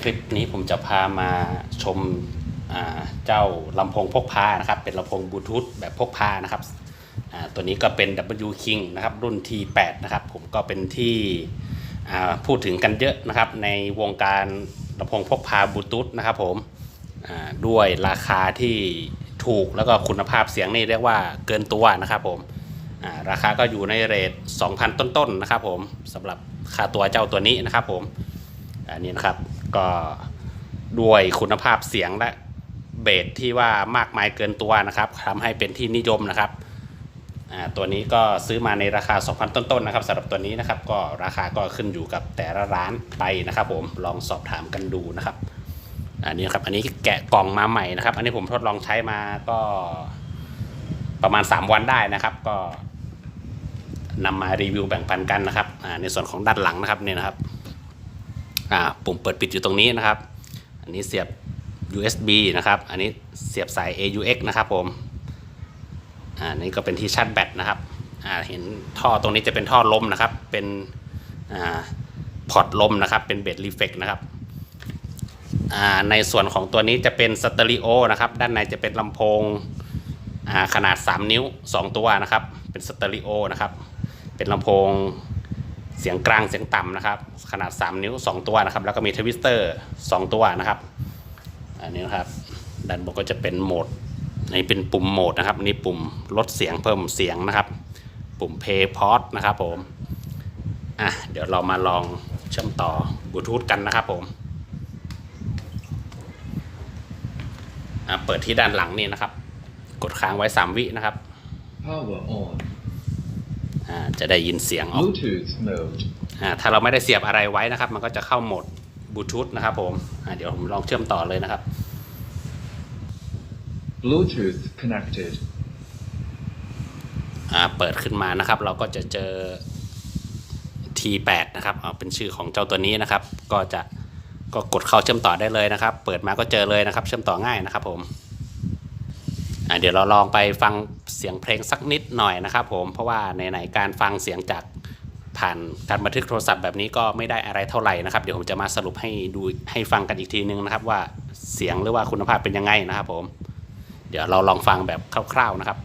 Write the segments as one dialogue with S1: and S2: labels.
S1: คลิปนี้ผมจะพามาชมาเจ้าลำโพงพกพานะครับ เป็นลำโพงบลูทูธแบบพกพานะครับตัวนี้ก็เป็น W King นะครับ รุ่น T8 นะครับ ผมก็เป็นที่พูดถึงกันเยอะนะครับ ในวงการลำโพงพกพาบลูทูธนะครับผมด้วยราคาที่ถูกแล้วก็คุณภาพเสียงนี่เรียกว่าเกินตัวนะครับผมาราคาก็อยู่ในเรท2,000 ต้นๆนะครับผมสำหรับค่าตัวเจ้าตัวนี้นะครับผม อันนี้นะครับก็ด้วยคุณภาพเสียงและเบสที่ว่ามากมายเกินตัวนะครับทำให้เป็นที่นิยมนะครับตัวนี้ก็ซื้อมาในราคา 2,000 ต้นๆนะครับสำหรับตัวนี้นะครับ ก็ราคาก็ขึ้นอยู่กับแต่ละร้านไปนะครับ ผมลองสอบถามกันดูนะครับ อันนี้ครับอันนี้แกะกล่องมาใหม่นะครับ อันนี้ผมทดลองใช้มาก็ประมาณ 3 วันได้นะครับ ก็นำมารีวิวแบ่งปันกันนะครับในส่วนของด้านหลังนะครับเนี่ยนะครับ อ่าปุ่มเปิดปิดอยู่ตรงนี้นะครับ อันนี้เสียบ USB นะครับ อันนี้เสียบสาย AUX นะครับผม อ่านี่ก็เป็นที่ชาร์จแบตนะครับ อ่าเห็นท่อตรงนี้จะเป็นท่อลมนะครับ เป็นอ่าพอร์ตลมนะครับ เป็นเบสรีเฟกนะครับ อ่าในส่วนของตัวนี้จะเป็นสเตอริโอนะครับ ด้านในจะเป็นลำโพงอ่าขนาด 3 นิ้ว 2 ตัวนะครับ เป็นสเตอริโอนะครับ เป็นลำโพง เสียงกลางเสียงต่ำนะครับ ขนาด 3 นิ้ว 2 ตัวนะครับ แล้วก็มีทวิสเตอร์ 2 ตัวนะครับ อันนี้นะครับด้านบนก็จะเป็นโหมดอันนี้เป็นปุ่มโหมดนะครับนี่ปุ่มลดเสียงเพิ่มเสียงนะครับ ปุ่ม Play Pause นะครับผมอะเดี๋ยวเรามาลองเชื่อมต่อบลูทูธกันนะครับผมอะเปิดที่ด้านหลังนี่นะครับ กดค้างไว้ 3 วินะครับ
S2: Power on.
S1: อ่าจะได้ยินเสียงออก
S2: Bluetooth mode.
S1: อ่าถ้าเราไม่ได้เสียบอะไรไว้นะครับ มันก็จะเข้าโหมดบลูทูธนะครับผมอ่าเดี๋ยวผมลองเชื่อมต่อเลยนะครับ
S2: Bluetooth connected.
S1: อ่าเปิดขึ้นมานะครับ เราก็จะเจอ T8 นะครับเอาเป็นชื่อของเจ้าตัวนี้นะครับ ก็จะก็กดเข้าเชื่อมต่อได้เลยนะครับ เปิดมาก็เจอเลยนะครับ เชื่อมต่อง่ายนะครับผมอ่า เดี๋ยวเราลองไปฟังเสียงเพลงสักนิดหน่อยนะครับผมเพราะว่าไหนๆการฟังเสียงจากผ่านการบันทึกโทรศัพท์แบบนี้ก็ไม่ได้อะไรเท่าไหร่นะครับเดี๋ยวผมจะมาสรุปให้ดูให้ฟังกันอีกทีนึงนะครับว่าเสียงหรือว่าคุณภาพเป็นยังไงนะครับผม เดี๋ยวเราลองฟังแบบคร่าวๆนะครับ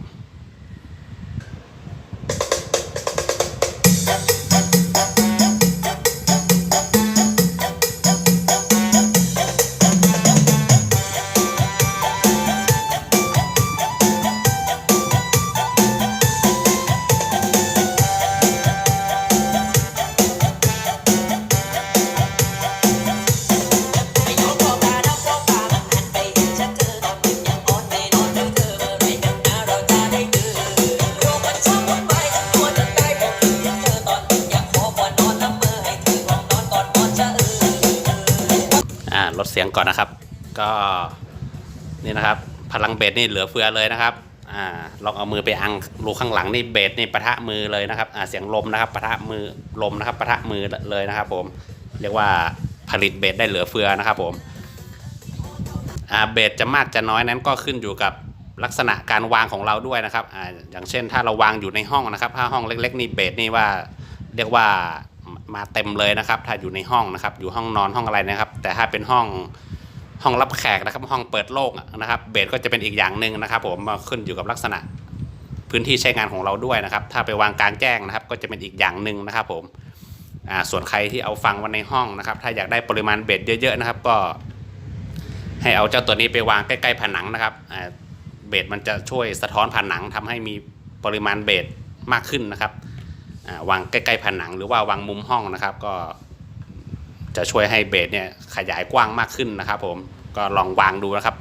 S1: สียงก่อนนะครับ ก็นี่นะครับ พลังเบสนี่เหลือเฟือเลยนะครับอ่าลองเอามือไปอังรูข้างหลังนี่เบสนี่ปะทะมือเลยนะครับอ่าเสียงลมนะครับปะทะมือลมนะครับปะทะมือเลยนะครับ ผมเรียกว่าผลิตเบสได้เหลือเฟือนะครับผมอ่าเบสจะมากจะน้อยนั้นก็ขึ้นอยู่กับลักษณะการวางของเราด้วยนะครับอ่าอย่างเช่นถ้าเราวางอยู่ในห้องนะครับถ้าห้องเล็ก ๆ นี่เบสนี่ว่าเรียกว่า มาเต็มเลยนะครับ ถ้าอยู่ในห้องนะครับ อยู่ห้องนอนห้องอะไรนะครับ แต่ถ้าเป็นห้องห้องรับแขกนะครับ ห้องเปิดโล่งนะครับ เบสก็จะเป็นอีกอย่างหนึ่งนะครับ ผมมาขึ้นอยู่กับลักษณะพื้นที่ใช้งานของเราด้วยนะครับ ถ้าไปวางกลางแจ้งนะครับ ก็จะเป็นอีกอย่างหนึ่งนะครับ ผมอ่าส่วนใครที่เอาฟังไวันในห้องนะครับ ถ้าอยากได้ปริมาณเบสเยอะๆนะครับ ก็ ให้เอาเจ้าตัวนี้ไปวางใกล้ๆผนังนะครับอ่าเบสมันจะช่วยสะท้อนผนังทำให้มีปริมาณเบสมากขึ้นนะครับ วางใกล้ๆผนังหรือว่าวางมุมห้องนะครับ ก็จะช่วยให้เบสเนี่ยขยายกว้างมากขึ้นนะครับ ผมก็ลองวางดูนะครับ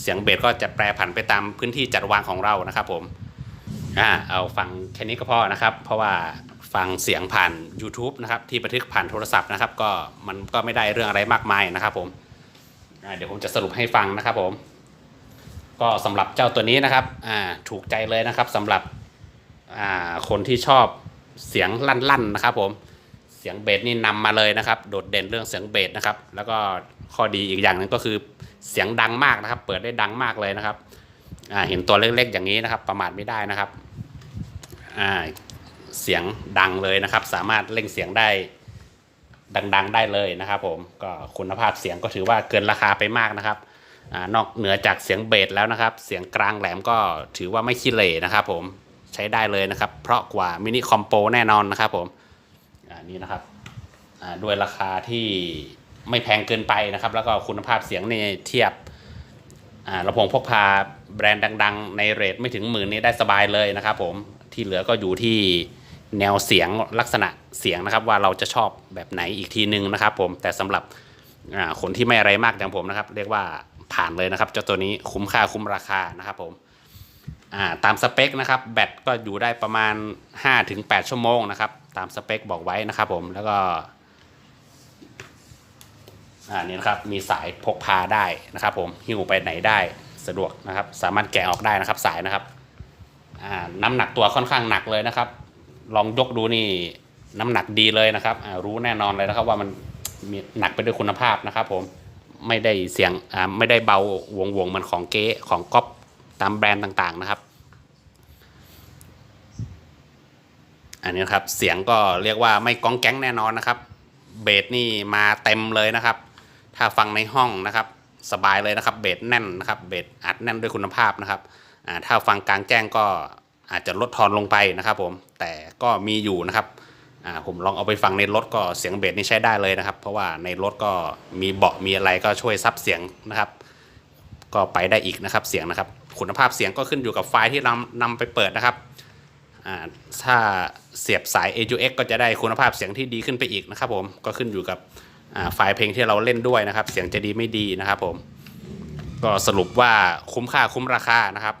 S1: เสียงเบสก็จะแปรผันไปตามพื้นที่จัดวางของเรานะครับ ผมอเอาฟังแค่นี้ก็พอนะครับ เพราะว่าฟังเสียงผ่าน YouTube นะครับ ที่บันทึกผ่านโทรศัพท์นะครับ ก็มันก็ไม่ได้เรื่องอะไรมากมายนะครับ ผมเดี๋ยวผมจะสรุปให้ฟังนะครับ ผม ก็สำหรับเจ้าตัวนี้นะครับถูกใจเลยนะครับสำหรับ คนที่ชอบเสียงลั่นๆนะครับผมเสียงเบสนี่นำมาเลยนะครับ โดดเด่นเรื่องเสียงเบสนะครับ แล้วก็ข้อดีอีกอย่างหนึ่งก็คือเสียงดังมากนะครับ เปิดได้ดังมากเลยนะครับเห็นตัวเล็กๆอย่างนี้นะครับ ประมาทไม่ได้นะครับเสียงดังเลยนะครับ สามารถเล่งเสียงได้ดัง ๆ ได้เลยนะครับ ผมก็คุณภาพเสียงก็ถือว่าเกินราคาไปมากนะครับอนอกเหนือจากเสียงเบสแล้วนะครับ เสียงกลางแหลมก็ถือว่าไม่ขี้เหร่นะครับ ผม ใช้ได้เลยนะครับ เพราะกว่ามินิคอมโปแน่นอนนะครับผมอ่านี่นะครับด้วยราคาที่ไม่แพงเกินไปนะครับ แล้วก็คุณภาพเสียงนี่เทียบอ่าลำโพงพกพาแบรนด์ดัง ๆ ในเรทไม่ถึงหมื่นนี้ได้สบายเลยนะครับผมที่เหลือก็อยู่ที่แนวเสียงลักษณะเสียงนะครับ ว่าเราจะชอบแบบไหนอีกทีนึงนะครับผมแต่สำหรับคนที่ไม่อะไรมากอย่างผมนะครับ เรียกว่าผ่านเลยนะครับเจ้าตัวนี้คุ้มค่าคุ้มราคานะครับผม ตามสเปคนะครับแบตก็อยู่ได้ประมาณ 5-8 ชั่วโมงนะครับ ตามสเปคบอกไว้นะครับผมแล้วก็อ่านี่นะครับมีสายพกพาได้นะครับผมหิ้วไปไหนได้สะดวกนะครับ สามารถแกะออกได้นะครับสายนะครับอ่าน้ำหนักตัวค่อนข้างหนักเลยนะครับ ลองยกดูนี่น้ำหนักดีเลยนะครับอ่ารู้แน่นอนเลยนะครับว่ามันมีหนักไปด้วยคุณภาพนะครับ ผมไม่ได้เสียงอ่าไม่ได้เบาวงวงเหมือนของเก๊ของก๊อป ตามแบรนด์ต่างๆนะครับ อันนี้ครับเสียงก็เรียกว่าไม่ก้องแก๊งแน่นอนนะครับ เบสนี่มาเต็มเลยนะครับ ถ้าฟังในห้องนะครับ สบายเลยนะครับ เบสแน่นนะครับ เบสอัดแน่นด้วยคุณภาพนะครับถ้าฟังกลางแจ้งก็อาจจะลดทอนลงไปนะครับ ผมแต่ก็มีอยู่นะครับผมลองเอาไปฟังในรถก็เสียงเบสนี่ใช้ได้เลยนะครับ เพราะว่าในรถก็มีเบาะมีอะไรก็ช่วยซับเสียงนะครับ ก็ไปได้อีกนะครับเสียงนะครับ คุณภาพเสียงก็ขึ้นอยู่กับไฟล์ที่นำนำไปเปิดนะครับถ้าเสียบสาย AUX ก็จะได้คุณภาพเสียงที่ดีขึ้นไปอีกนะครับ ผมก็ขึ้นอยู่กับไฟล์เพลงที่เราเล่นด้วยนะครับ เสียงจะดีไม่ดีนะครับ ผม ก็สรุปว่าคุ้มค่าคุ้มราคานะครับ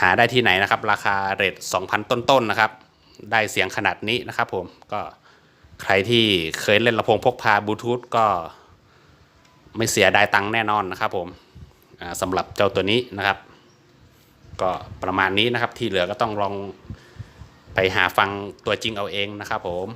S1: หาได้ที่ไหนนะครับ ราคาเรท2,000 ต้นๆนะครับ ได้เสียงขนาดนี้นะครับ ผมก็ใครที่เคยเล่นลำโพงพกพาบลูทูธก็ ไม่เสียดายตังค์แน่นอนนะครับผมสำหรับเจ้าตัวนี้นะครับ ก็ประมาณนี้นะครับที่เหลือก็ต้องลองไปหาฟังตัวจริงเอาเองนะครับผม